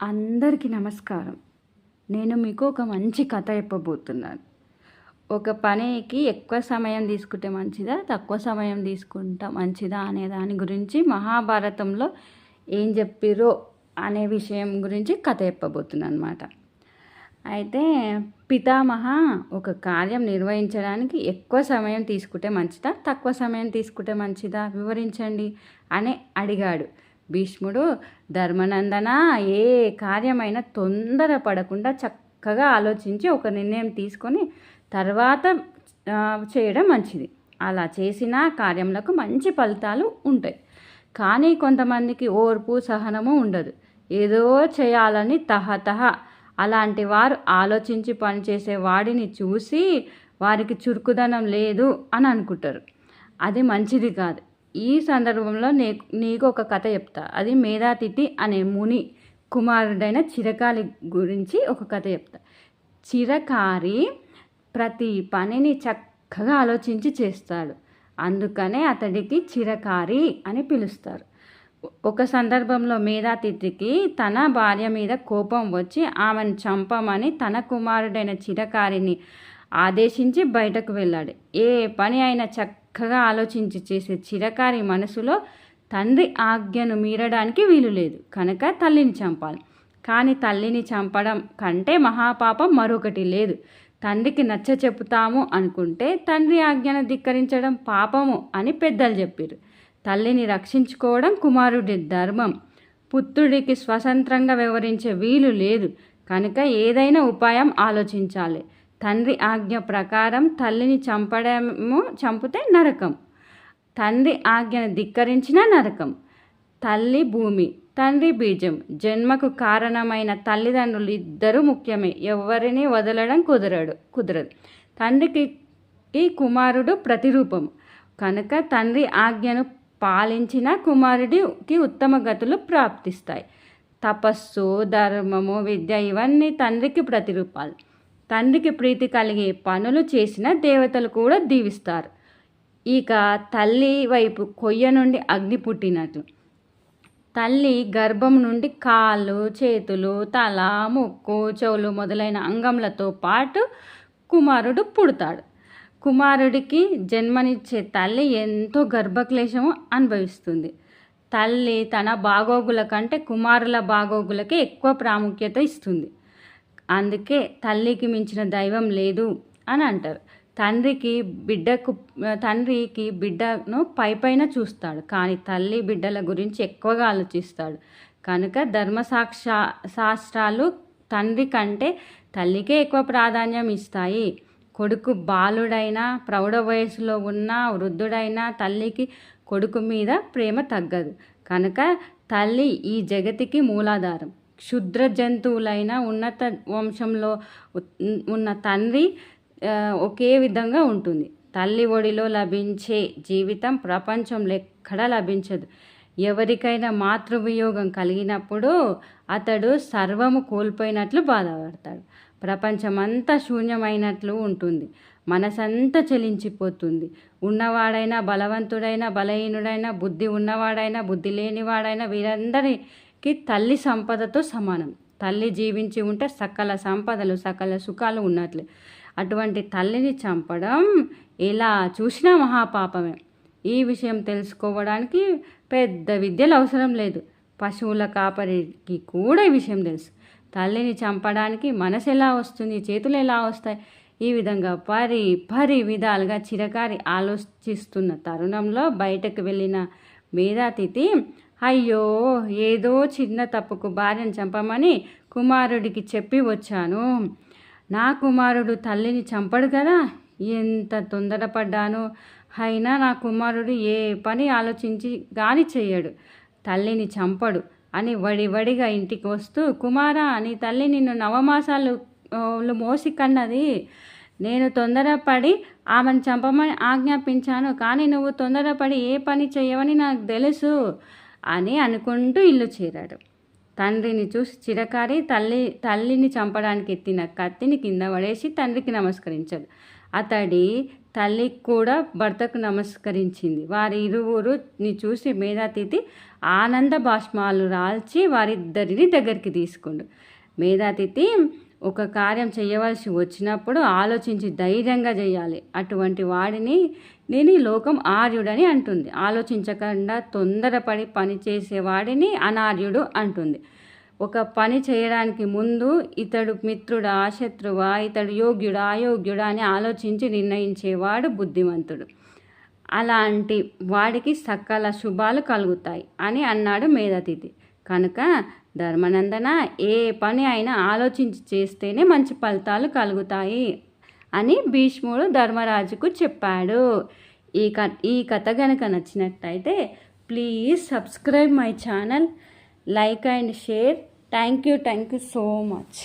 అందరికీ నమస్కారం. నేను మీకు ఒక మంచి కథ చెప్పబోతున్నాను. ఒక పనికి ఎక్కువ సమయం తీసుకుంటే మంచిదా తక్కువ సమయం తీసుకుంటా మంచిదా అనే దాని గురించి మహాభారతంలో ఏం చెప్పిరో అనే విషయం గురించి కథ చెప్పబోతున్నాను అనమాట అయితే పితామహ ఒక కార్యం నిర్వహించడానికి ఎక్కువ సమయం తీసుకుంటే మంచిదా తక్కువ సమయం తీసుకుంటే మంచిదా? వివరించండి అని అడిగాడు. భీష్ముడు ధర్మనందన? ఏ కార్యమైనా తొందర పడకుండా చక్కగా ఆలోచించి ఒక నిర్ణయం తీసుకొని తర్వాత చేయడం మంచిది. అలా చేసిన కార్యములకు మంచి ఫలితాలు ఉంటాయి. కానీ కొంతమందికి ఓర్పు సహనము ఉండదు. ఏదో చేయాలని తహతహ అలాంటి వారు ఆలోచించి పనిచేసే వాడిని చూసి వారికి చురుకుదనం లేదు అని అనుకుంటారు. అది మంచిది కాదు. ఈ సందర్భంలో నే నీకు ఒక కథ చెప్తా. అది మేధాతిథి అనే ముని కుమారుడైన చిరకాలి గురించి ఒక కథ చెప్తా. చిరకారి ప్రతి పనిని చక్కగా ఆలోచించి చేస్తాడు. అందుకనే అతడికి చిరకారి అని పిలుస్తారు. ఒక సందర్భంలో మేధాతిథికి తన భార్య మీద కోపం వచ్చి ఆమెను చంపమని తన కుమారుడైన చిరకారిని ఆదేశించి బయటకు వెళ్ళాడు. ఏ పని అయినా చక్క చక్కగా ఆలోచించి చేసే చిరకారి మనసులో తండ్రి ఆజ్ఞను మీరడానికి వీలు లేదు. కనుక తల్లిని చంపాలి. కానీ తల్లిని చంపడం కంటే మహాపాపం మరొకటి లేదు. తండ్రికి నచ్చ చెప్తాము అనుకుంటే తండ్రి ఆజ్ఞను ధిక్కరించడం పాపము అని పెద్దలు చెప్పారు తల్లిని రక్షించుకోవడం కుమారుడి ధర్మం. పుత్రుడికి స్వతంత్రంగా వివరించే వీలు లేదు. కనుక ఏదైనా ఉపాయం ఆలోచించాలి. తండ్రి ఆజ్ఞ ప్రకారం తల్లిని చంపడము చంపితే నరకం. తండ్రి ఆజ్ఞను ధిక్కరించిన నరకం. తల్లి భూమి తండ్రి బీజం. జన్మకు కారణమైన తల్లిదండ్రులు ఇద్దరు ముఖ్యమే. ఎవరిని వదలడం కుదరడు కుదరదు. తండ్రికి కుమారుడు ప్రతిరూపం. కనుక తండ్రి ఆజ్ఞను పాలించిన కుమారుడికి ఉత్తమ గతులు ప్రాప్తిస్తాయి. తపస్సు ధర్మము విద్య ఇవన్నీ తండ్రికి ప్రతిరూపాలు. తండ్రికి ప్రీతి కలిగే పనులు చేసిన దేవతలు కూడా దీవిస్తారు. ఇక తల్లి వైపు కొయ్య నుండి అగ్ని పుట్టినట్లు తల్లి గర్భం నుండి కాళ్ళు చేతులు తల ముక్కు చెవులు మొదలైన అంగములతో పాటు కుమారుడు పుడతాడు. కుమారుడికి జన్మనిచ్చే తల్లి ఎంతో గర్భక్లేశము అనుభవిస్తుంది. తల్లి తన బాగోగుల కంటే కుమారుల బాగోగులకే ఎక్కువ ప్రాముఖ్యత ఇస్తుంది. అందుకే తల్లికి మించిన దైవం లేదు అని అంటారు. తండ్రికి బిడ్డకు తండ్రికి బిడ్డను పై పైన చూస్తాడు. కానీ తల్లి బిడ్డల గురించి ఎక్కువగా ఆలోచిస్తాడు. కనుక ధర్మసాక్ష శాస్త్రాలు తండ్రి కంటే తల్లికే ఎక్కువ ప్రాధాన్యం ఇస్తాయి. కొడుకు బాలుడైనా ప్రౌఢ వయసులో ఉన్న వృద్ధుడైనా తల్లికి కొడుకు మీద ప్రేమ తగ్గదు. కనుక తల్లి ఈ జగతికి మూలాధారం. క్షుద్ర జంతువులైన ఉన్నత వంశంలో ఉన్న తండ్రి ఒకే విధంగా ఉంటుంది. తల్లి ఒడిలో లభించే జీవితం ప్రపంచంలో ఎక్కడా లభించదు. ఎవరికైనా మాతృవియోగం కలిగినప్పుడు అతడు సర్వము కోల్పోయినట్లు బాధపడతాడు. ప్రపంచమంతా శూన్యమైనట్లు ఉంటుంది. మనసంతా చెలించిపోతుంది. ఉన్నవాడైనా బలవంతుడైనా బలహీనుడైనా బుద్ధి ఉన్నవాడైనా బుద్ధి లేనివాడైనా వీరందరి కి తల్లి సంపదతో సమానం. తల్లి జీవించి ఉంటే సకల సంపదలు సకల సుఖాలు ఉన్నట్లే. అటువంటి తల్లిని చంపడం ఎలా చూసినా మహాపాపమే. ఈ విషయం తెలుసుకోవడానికి పెద్ద విద్యలు అవసరం లేదు. పశువుల కాపరికి కూడా ఈ విషయం తెలుసు. తల్లిని చంపడానికి మనసు ఎలా వస్తుంది చేతులు ఎలా వస్తాయి? ఈ విధంగా పరి పరి విధాలుగా చిరకారి ఆలోచిస్తున్న తరుణంలో బయటకు వెళ్ళిన మేధాతిథి అయ్యో ఏదో చిన్న తప్పుకు భార్యను చంపమని కుమారుడికి చెప్పి వచ్చాను. నా కుమారుడు తల్లిని చంపడు కదా? ఎంత తొందరపడ్డాను. అయినా నా కుమారుడు ఏ పని ఆలోచించి గాని చెయ్యడు. తల్లిని చంపడు అని వడి వడిగా ఇంటికి వస్తూ కుమారా నీ తల్లి నిన్ను నవమాసాలు మోసి కన్నది. నేను తొందరపడి ఆమెను చంపమని ఆజ్ఞాపించాను కానీ నువ్వు తొందరపడి ఏ పని చేయవని నాకు తెలుసు. అని అనుకుంటూ ఇల్లు చేరాడు. తండ్రిని చూసి చిరకారి తల్లి తల్లిని చంపడానికి ఎత్తిన కత్తిని కింద పడేసి తండ్రికి నమస్కరించాడు. అతడి తల్లికి కూడా భర్తకు నమస్కరించింది. వారి ఇరువురుని చూసి మేధాతిథి ఆనంద భాష్మాలు రాల్చి వారిద్దరిని దగ్గరికి తీసుకుండు. మేధాతిథి ఒక కార్యం చేయవలసి వచ్చినప్పుడు ఆలోచించి ధైర్యంగా చేయాలి. అటువంటి వాడిని నేను ఈ లోకం ఆర్యుడని అంటుంది. ఆలోచించకుండా తొందరపడి పని చేసేవాడిని అనార్యుడు అంటుంది. ఒక పని చేయడానికి ముందు ఇతడు మిత్రుడా శత్రువా ఇతడు యోగ్యుడా అయోగ్యుడా అని ఆలోచించి నిర్ణయించేవాడు బుద్ధిమంతుడు. అలాంటి వాడికి సకల శుభాలు కలుగుతాయి అని అన్నాడు మేధాతిథి. కనుక ధర్మనందన ఏ పని అయినా ఆలోచించి చేస్తేనే మంచి ఫలితాలు కలుగుతాయి అని భీష్ముడు ధర్మరాజుకు చెప్పాడు. ఈ క ఈ కథ కనుక నచ్చినట్టయితే please subscribe my channel like and share. Thank you thank you so much.